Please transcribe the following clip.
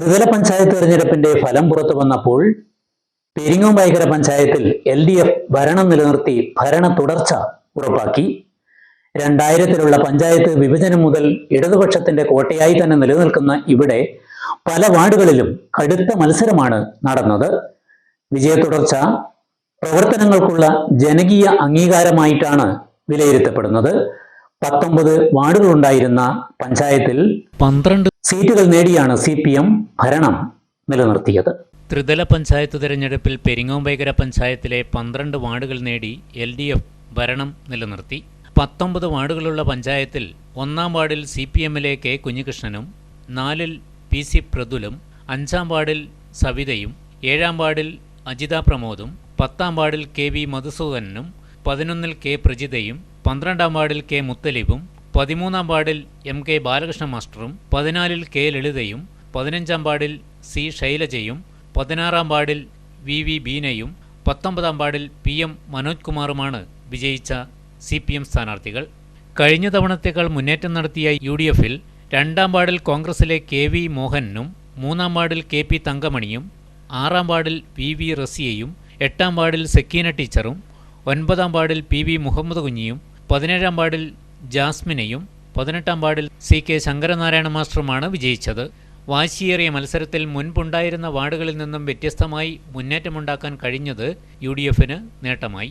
ത്രിതല പഞ്ചായത്ത് തെരഞ്ഞെടുപ്പിന്റെ ഫലം പുറത്തു വന്നപ്പോൾ പെരിങ്ങോമ്പൈക്കര പഞ്ചായത്തിൽ എൽ ഡി എഫ് ഭരണം നിലനിർത്തി ഭരണ തുടർച്ച ഉറപ്പാക്കി. രണ്ടായിരത്തിലുള്ള പഞ്ചായത്ത് വിഭജനം മുതൽ ഇടതുപക്ഷത്തിന്റെ കോട്ടയായി തന്നെ നിലനിൽക്കുന്ന ഇവിടെ പല വാർഡുകളിലും കടുത്ത മത്സരമാണ് നടന്നത്. വിജയ തുടർച്ച പ്രവർത്തനങ്ങൾക്കുള്ള ജനകീയ അംഗീകാരമായിട്ടാണ് വിലയിരുത്തപ്പെടുന്നത്. പത്തൊമ്പത് വാർഡുകളുണ്ടായിരുന്ന പഞ്ചായത്തിൽ പന്ത്രണ്ട് സീറ്റുകൾ നേടിയാണ് സി പി എം ഭരണം നിലനിർത്തിയത്. ത്രിതല പഞ്ചായത്ത് തിരഞ്ഞെടുപ്പിൽ പെരിങ്ങോമ്പൈകര പഞ്ചായത്തിലെ പന്ത്രണ്ട് വാർഡുകൾ നേടി എൽ ഡി എഫ് ഭരണം നിലനിർത്തി. പത്തൊമ്പത് വാർഡുകളുള്ള പഞ്ചായത്തിൽ ഒന്നാം വാർഡിൽ സി പി എമ്മിലെ കെ കുഞ്ഞികൃഷ്ണനും നാലിൽ പി സി പ്രതുലും അഞ്ചാം വാർഡിൽ സവിതയും ഏഴാം വാർഡിൽ അജിത പ്രമോദും പത്താം വാർഡിൽ കെ വി മധുസൂദനനും പതിനൊന്നിൽ കെ പ്രജിതയും പന്ത്രണ്ടാം വാർഡിൽ കെ മുത്തലിബും പതിമൂന്നാം വാർഡിൽ എം കെ ബാലകൃഷ്ണ മാസ്റ്ററും പതിനാലിൽ കെ ലളിതയും പതിനഞ്ചാം വാർഡിൽ സി ശൈലജയും പതിനാറാം വാർഡിൽ വി വി ബീനയും പത്തൊമ്പതാം വാർഡിൽ പി എം മനോജ് കുമാറുമാണ് വിജയിച്ച സി പി എം സ്ഥാനാർത്ഥികൾ. കഴിഞ്ഞ തവണത്തേക്കാൾ മുന്നേറ്റം നടത്തിയ യു ഡി എഫിൽ രണ്ടാം വാർഡിൽ കോൺഗ്രസിലെ കെ വി മോഹനും മൂന്നാം വാർഡിൽ കെ പി തങ്കമണിയും ആറാം വാർഡിൽ വി വി റസിയയും എട്ടാം വാർഡിൽ സെക്കീന ടീച്ചറും ഒൻപതാം വാർഡിൽ പി വി മുഹമ്മദ് കുഞ്ഞിയും പതിനേഴാം വാർഡിൽ ജാസ്മിനെയും പതിനെട്ടാം വാർഡിൽ സി കെ ശങ്കരനാരായണ മാസ്റ്ററുമാണ് വിജയിച്ചത്. വാശിയേറിയ മത്സരത്തിൽ മുൻപുണ്ടായിരുന്ന വാർഡുകളിൽ നിന്നും വ്യത്യസ്തമായി മുന്നേറ്റമുണ്ടാക്കാൻ കഴിഞ്ഞത് യു ഡി എഫിന് നേട്ടമായി.